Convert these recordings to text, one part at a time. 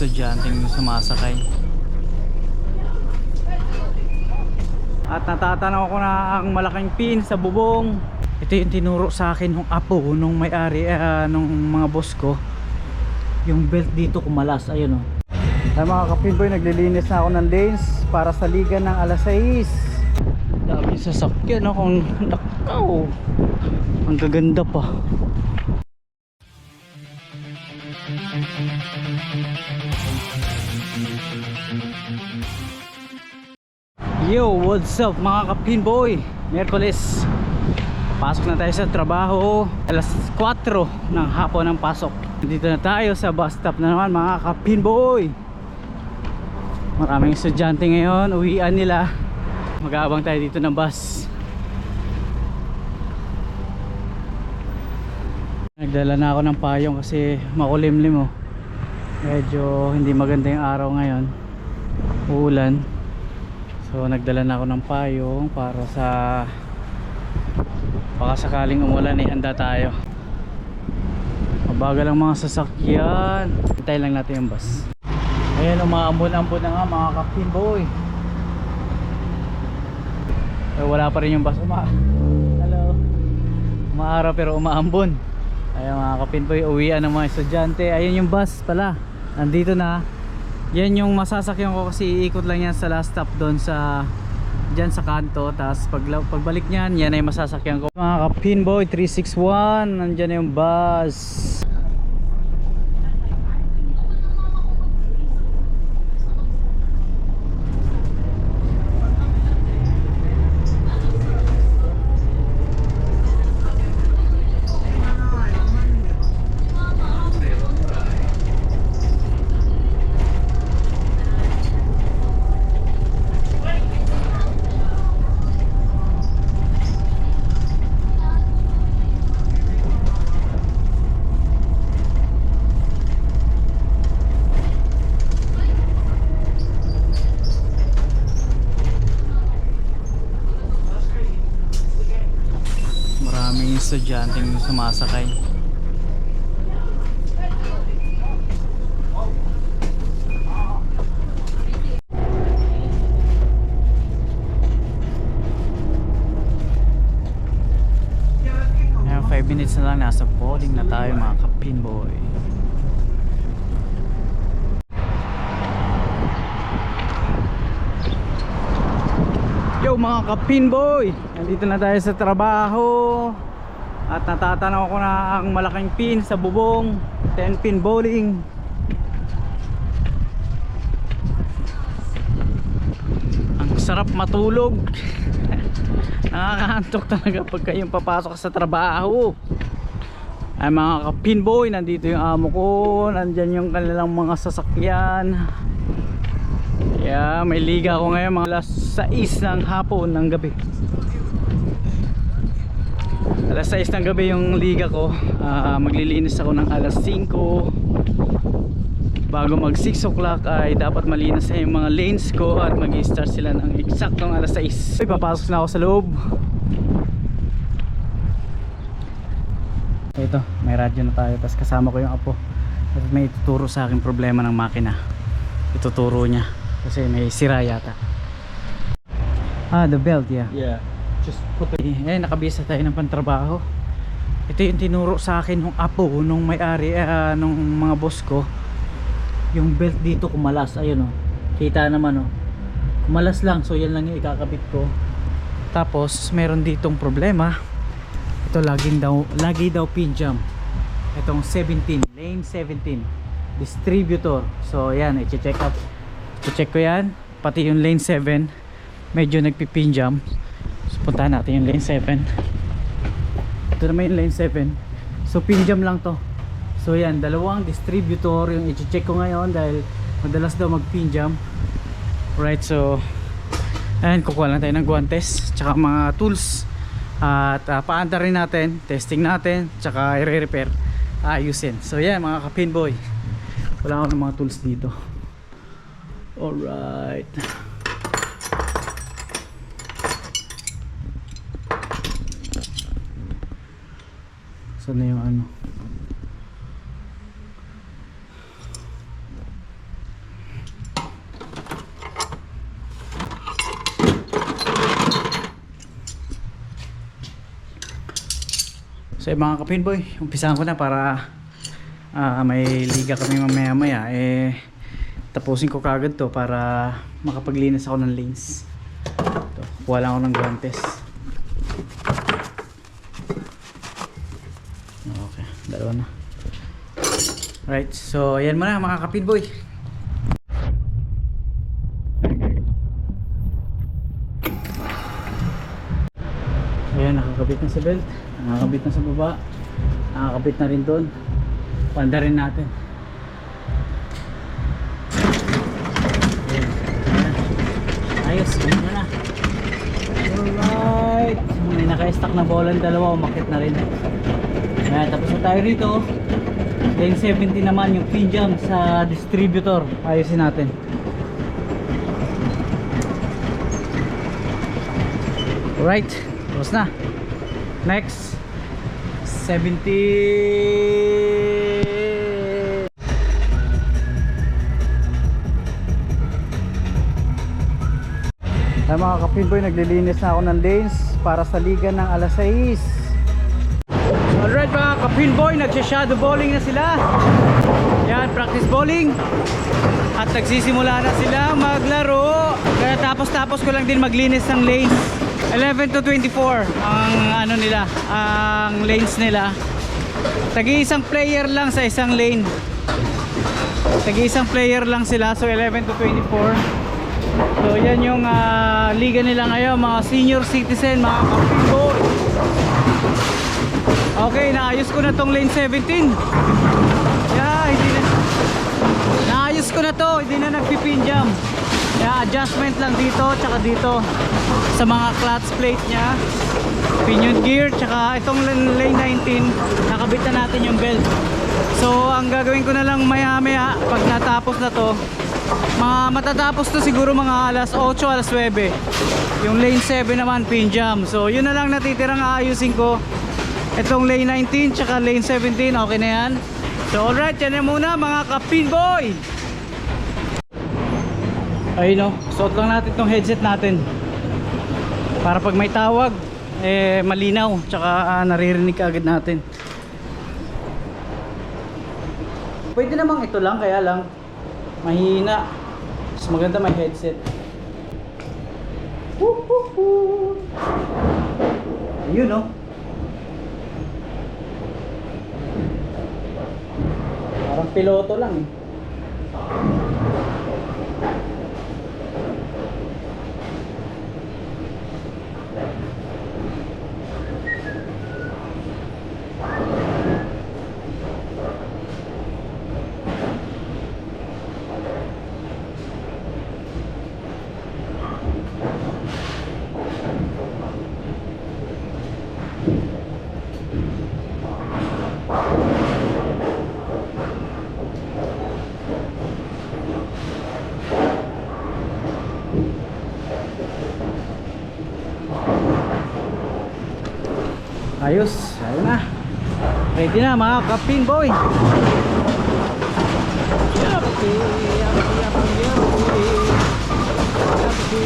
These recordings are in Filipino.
estudyanteng sumasakay. At natatanaw ko na ang malaking pin sa bubong. Ito yung tinuro sa akin ng apo nung may-ari ah, nung mga boss ko. Yung belt dito kumalas, ayun oh. Ay mga kapinboy, naglilinis na ako ng lanes para sa liga ng alas 6. Dami sasakyan ako. Nakaw. Ang gaganda pa. Yo, what's up mga kapinboy? Merkules. Pasok na tayo sa trabaho. Alas 4 ng hapon ang pasok. Dito na tayo sa bus stop na naman mga kapinboy. Maraming estudyante ngayon, uwian nila. Mag-aabang tayo dito ng bus. Nagdala na ako ng payong kasi makulimlim oh. Medyo hindi maganda yung araw ngayon. Uulan. So nagdala na ako ng payong para sa baka sakaling umulan eh handa tayo. Mabagal ang mga sasakyan. Hintay lang natin yung bus. Ayan, umaambon-ambon na nga mga kapin boy. Eh, wala pa rin yung bus. Uma Hello. Umaaraw pero umaambon. Ayan mga kapin boy, uwian ng mga estudyante. Ayan yung bus pala. Nandito na. Yan yung masasakyan ko kasi iikot lang yan sa last stop doon sa Diyan sa kanto. Tapos pag, pagbalik niyan yan ay masasakyan ko. Mga kapinboy 361 nandyan na yung bus maraming estudyanteng sumasakay. Ayan, 5 minutes na lang nasa boarding na tayo mga kapinboy Yo mga kapinboy Nandito na tayo sa trabaho At natatanaw ko na ang malaking pin sa bubong. 10 pin bowling. Ang sarap matulog. Nakakaantok talaga pag kayong papasok sa trabaho. Ay mga kapinboy nandito yung amo ko. Nandyan yung kanilang mga sasakyan. Yeah, may liga ako ngayon mga alas 6 ng hapon ng gabi. Alas 6 ng gabi yung liga ko. Ah, maglilinis ako ng alas 5. Bago mag 6 o'clock ay dapat malinis na yung mga lanes ko at mag-start sila ng eksaktong alas 6. Ay, papasok na ako sa loob. Ito, may radyo na tayo. Tapos kasama ko yung apo. At may ituturo sa akin problema ng makina. Ituturo niya kasi may sira yata ah the belt yeah Yeah. Just put the eh nakabisa tayo ng pantrabaho. Ito yung tinuro sa akin ng apo nung may-ari ah, nung mga boss ko. Yung belt dito kumalas ayun oh. Kita naman oh. Kumalas lang so yan lang yung ikakabit ko. Tapos meron ditong problema. Ito laging daw lagi daw pin jam itong 17 lane 17 distributor. So yan i-check up. I-check ko yan. Pati yung lane 7 medyo nagpipin jam so puntahan natin yung lane 7 ito naman yung lane 7 so pin jam lang to. So yan dalawang distributor yung i-check ko ngayon dahil madalas daw mag pin jam. Right so ayan kukuha lang tayo ng guantes tsaka mga tools. At uh, paanda rin natin testing natin tsaka i-repair ayusin. So yan mga kapinboy wala ako ng mga tools dito. Alright Asan na yung ano? So mga kapinboy, umpisahan ko na para uh, may liga kami mamaya maya. Eh, tapusin ko kagad to para makapaglinis ako ng lanes. Ito, kuha ako ng guantes. Right, so ayan muna mga kapinboy. Ayan, nakakabit na sa belt. Nakakabit na sa baba. Nakakabit na rin doon. Panda rin natin. Ayos, ganun na. Alright. May naka-stack na bolan dalawa, umakit na rin. Ayan, tapos na tayo rito. Lane 70 naman yung pin jam sa distributor. Ayusin natin. Alright, tapos na. Next, 70. Ay mga kapinboy, naglilinis na ako ng lanes para sa liga ng alas 6. Mga kapinboy, nagsha-shadow bowling na sila. Yan, practice bowling. At nagsisimula na sila maglaro. Kaya tapos-tapos ko lang din maglinis ng lanes. 11 to 24 ang ano nila, ang lanes nila. Tagi isang player lang sa isang lane. Tagi isang player lang sila, so 11 to 24. So yan yung ah, liga nila ngayon, mga senior citizen, mga kapinboy. Okay, naayos ko na tong lane 17. Yeah, hindi na. Naayos ko na to, hindi na nagpipin jam. Yeah, adjustment lang dito, tsaka dito sa mga clutch plate niya. Pinion gear, tsaka itong lane lane 19, nakabit na natin yung belt. So, ang gagawin ko na lang maya maya, pag natapos na to, mga matatapos to siguro mga alas 8, alas 9. Yung lane 7 naman, pin jam. So, yun na lang natitirang aayusin ko. Itong lane 19 tsaka lane 17, okay na yan. So alright, yan na muna mga ka-pin boy. Ayun no, suot lang natin tong headset natin. Para pag may tawag, eh malinaw, tsaka ah, naririnig agad natin. Pwede namang ito lang, kaya lang mahina. Mas maganda may headset. Woo, woo, woo. Ayun no. Piloto lang eh. Ayos, ayun na. Ready na mga kapin boy. Yapi, yapi, yapi, yapi. Yapi,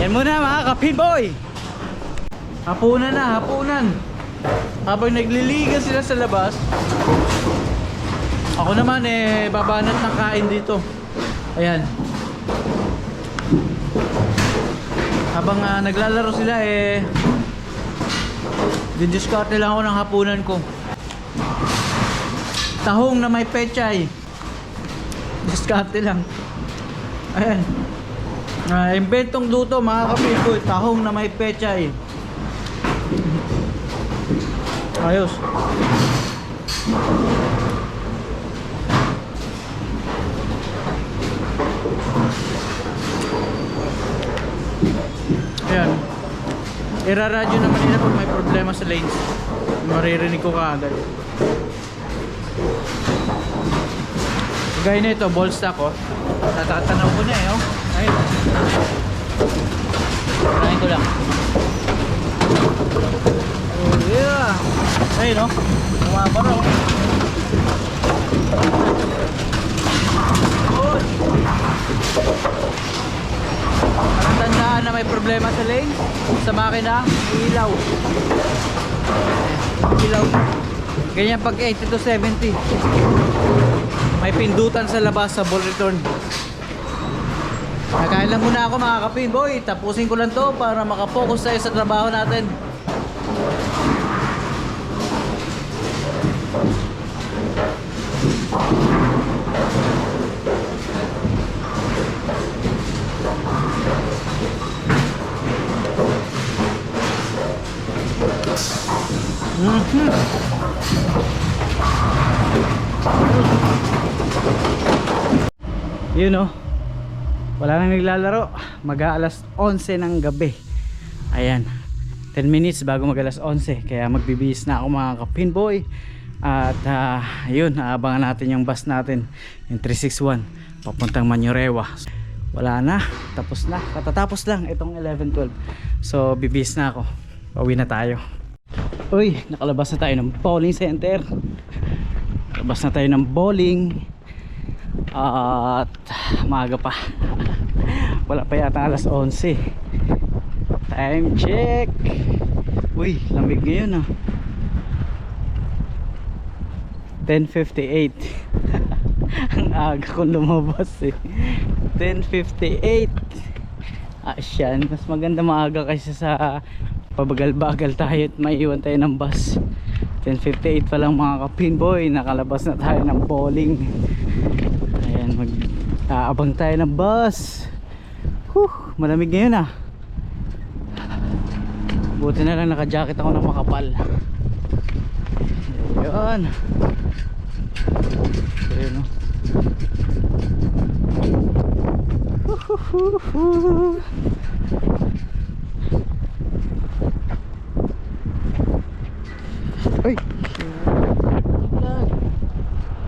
Yan. Muna mga kapin boy. Hapunan na, hapunan. Habang nagliliga sila sa labas, ako naman eh babanat ng kain dito. Ayan. Habang ah, naglalaro sila eh didiskarte lang ako ng hapunan ko. Tahong na may pechay. Diskarte lang. Ayan. Ah, inventong luto mga kapito, tahong na may pechay. Ayos. Ayan. Iraradyo naman nila pag may problema sa lanes. Maririnig ko kaagad. Gaya na ito, ball stock oh. Tatatanaw ko na eh oh. Ayun. Try ko lang. Oh yeah. Ayun. Bumabara oh. Good. Ang tandaan na may problema sa lane, sa makina, ilaw. Ilaw. Ganyan pag 80 to 70. May pindutan sa labas sa ball return. Nakain lang muna ako mga kapin boy. Tapusin ko lang to para makapokus tayo sa trabaho natin. Yun oh. Wala nang naglalaro. Mag-aalas 11 ng gabi. Ayan. 10 minutes bago mag alas 11. Kaya magbibihis na ako mga kapinboy. At ah, yun, aabangan natin yung bus natin. Yung 361. Papuntang Manyorewa. Wala na. Tapos na. Katatapos lang itong 11-12. So bibihis na ako. Pauwi na tayo. Uy, nakalabas na tayo ng bowling center. Nakalabas na tayo ng bowling. At maaga pa. Wala pa yata alas 11. Time check. Uy, lamig ngayon ah. 10.58 Ang aga kong lumabas eh. 10.58 Asyan, mas maganda maaga kaysa sa pabagal-bagal tayo at maiiwan tayo ng bus. 10.58 pa lang mga kapinboy nakalabas na tayo ng bowling. Ayan mag aabang tayo ng bus Whew, malamig ngayon ah buti na lang naka-jacket ako ng makapal ayan ayan o Huhuhuhu. Ay! Nalaglag.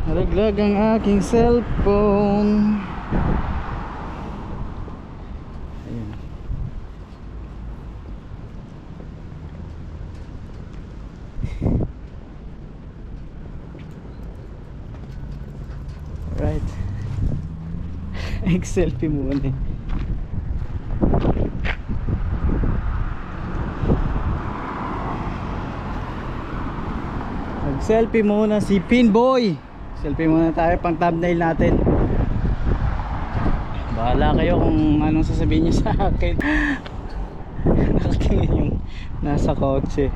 Nalaglag ang aking cellphone. Ayun. Right. Nag-selfie muna eh. Mag-selfie muna si Pinboy. Selfie muna tayo pang thumbnail natin. Bahala kayo kung anong sasabihin niyo sa akin. Nakatingin yung nasa kotse.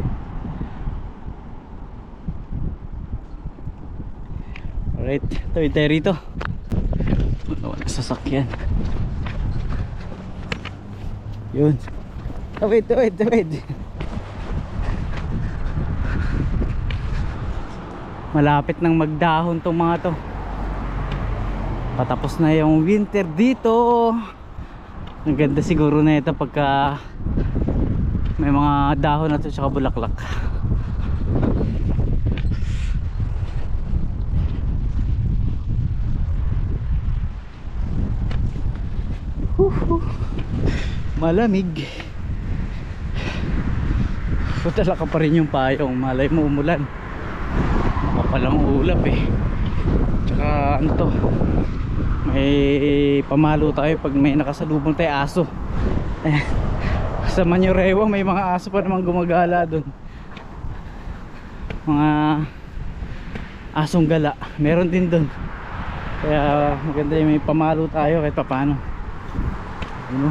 Alright, tawid tayo rito. Wala sasakyan. Yun. Tawid, tawid, tawid. malapit nang magdahon tong mga to patapos na yung winter dito ang ganda siguro na ito pagka may mga dahon na to tsaka bulaklak malamig. Putala ka pa rin yung payong malay mo umulan. Palang ulap eh. Tsaka ano to may pamalo tayo pag may nakasalubong tayo aso. Eh, sa Manyorewa may mga aso pa naman gumagala dun. Mga asong gala meron din dun. Kaya maganda yung may pamalo tayo kahit papano ano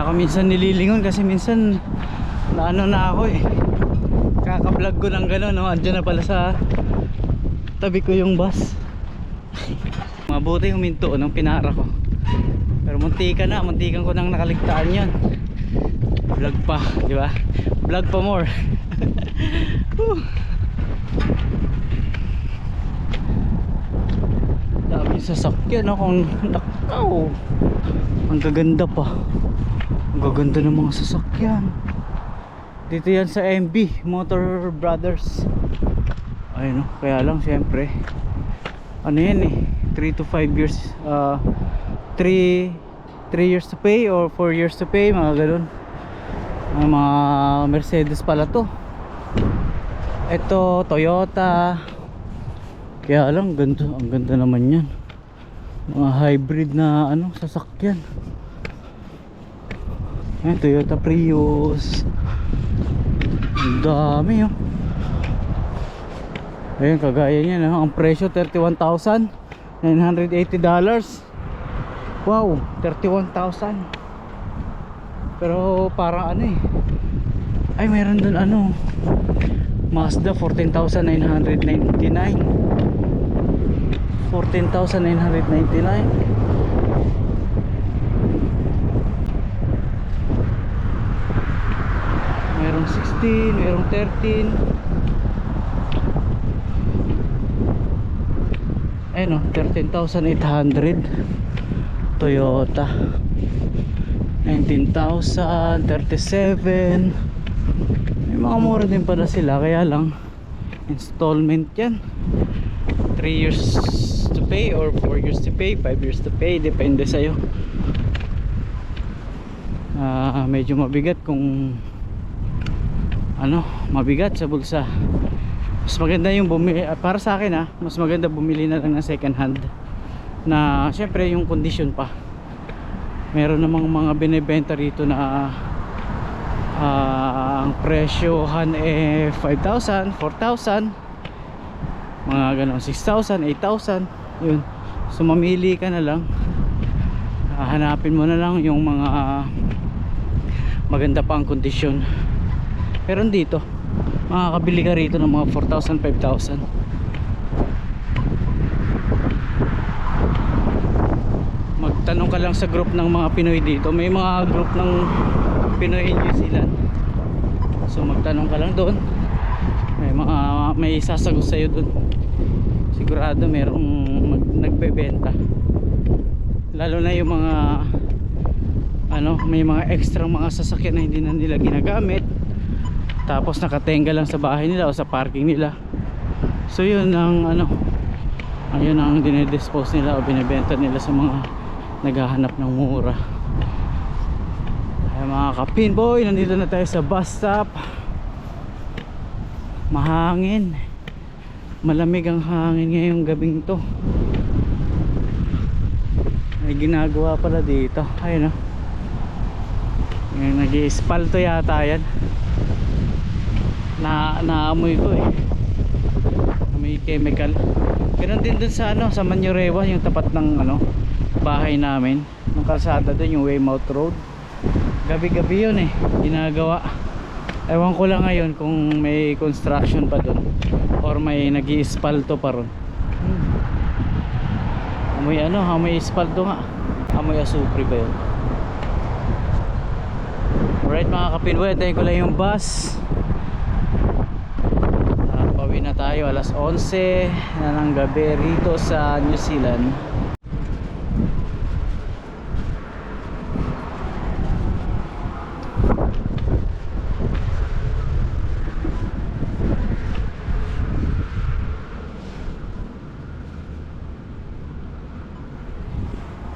Kaya ako minsan nililingon kasi minsan naano na ako eh. Kaka-vlog ko ng gano'n, no? Andiyan na pala sa tabi ko yung bus. Mabuti huminto nung pinara ko. Pero muntika na, muntikan ko nang nakaligtaan yon. Vlog pa, di ba? Vlog pa more. Dami sasakyan no? kung nakaw. Ang gaganda pa. Gaganda ng mga sasakyan. Dito yan sa MB, Motor Brothers. Ayun no, kaya lang syempre. Ano yan eh, 3 to 5 years uh, 3 3 years to pay or 4 years to pay, mga ganun. Ang mga Mercedes pala to. Ito, Toyota. Kaya lang, ganda, ang ganda naman yan. Mga hybrid na ano, sasakyan. Ayan, Toyota Prius. Ang dami oh. Ayun, kagaya niya, no? ang presyo $31,980. Wow, 31,000. Pero parang ano eh. Ay, meron dun ano. Mazda 14,999. 14,999. Merong 16, merong 13. Ayun oh, 13,800 Toyota. 19,000 37 May mga mura din pala sila Kaya lang Installment yan. 3 years to pay Or 4 years to pay 5 years to pay Depende sa'yo. Ah, Medyo mabigat kung Ano Mabigat sa bulsa. Mas maganda yung bumili para sa akin ha mas maganda bumili na lang ng second hand na syempre yung condition pa. Meron namang mga binebenta rito na ah, ang presyohan eh 5,000 4,000 mga ganon 6,000 8,000 yun. So mamili ka na lang. Hahanapin mo na lang yung mga maganda pa ang kondisyon pero dito. Makakabili ka rito ng mga 4,000, 5,000 magtanong ka lang sa group ng mga Pinoy dito. May mga group ng Pinoy in New Zealand. So magtanong ka lang doon. May mga may sasagot sa'yo doon. Sigurado merong mag, nagbebenta. Lalo na yung mga ano may mga extra mga sasakyan na hindi na nila ginagamit tapos nakatenga lang sa bahay nila o sa parking nila. So yun ang ano ayun ang dinedispose nila o binibenta nila sa mga naghahanap ng mura. Ay mga kapin boy nandito na tayo sa bus stop. Mahangin. Malamig ang hangin ngayong gabing to. May ginagawa pala dito. Ayun o nag iispalto yata yan naamoy ko eh. May chemical. Ganoon din dun sa ano sa Manurewa yung tapat ng ano bahay namin. Ng kalsada dun yung Weymouth Road. Gabi gabi yun eh ginagawa. Ewan ko lang ngayon kung may construction pa dun or may nag iispalto pa ron. Hmm. amoy ano amoy ispalto nga. Amoy asupri ba yun? Alright mga kapinwe tayo ko lang yung bus tayo alas 11 na ng gabi rito sa New Zealand.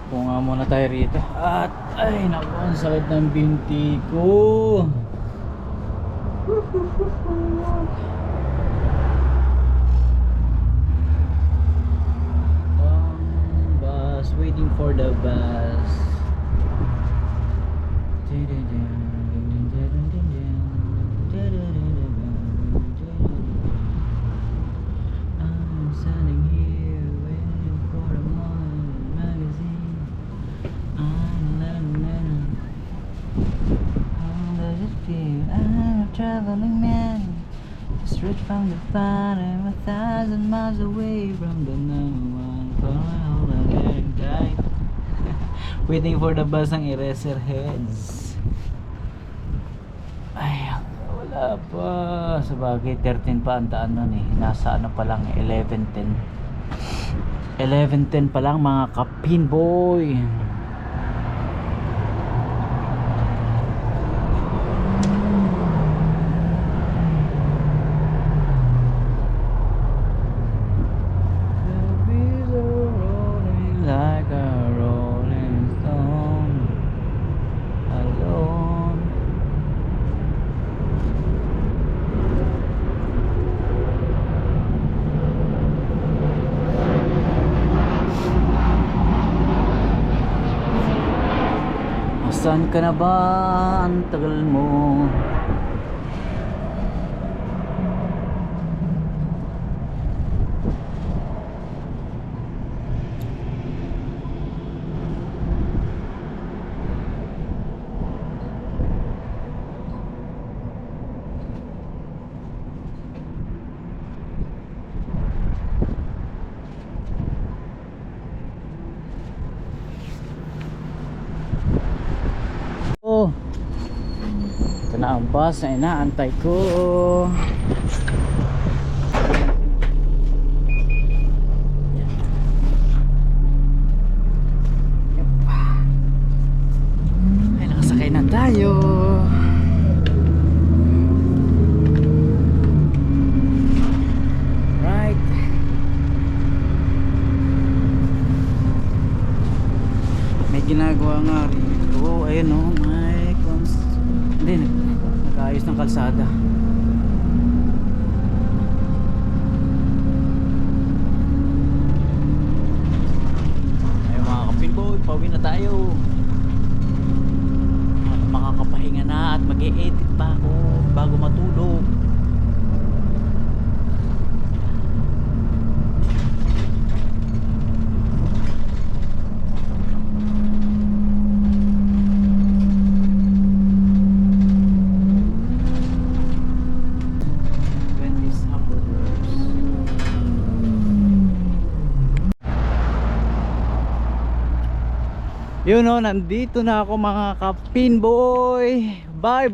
Punga muna tayo rito. At ay naku ang sakit ng binti ko here. I'm a traveling man. Straight from the bottom, a thousand miles away from the number one for all getting tight. Waiting for the bus ng Eraser Heads. Ay, wala pa. Sa bagay, 13 pa ang daan nun eh. Nasa ano pa lang, 11.10. 11.10 pa lang mga kapin boy. Asan ka na ba? Ang tagal mo. Oh. Ito na ang bus na inaantay ko. Yan. Yup. Ay, nakasakay na tayo. Right. May ginagawa nga rin. Oo, ayun o. may cons... Hindi, nag- nag-ayos ng kalsada. Ayun mga kapinboy, pauwi na tayo. Makakapahinga na at mag edit pa ako bago matulog. Yun o, nandito na ako mga kapinboy. Bye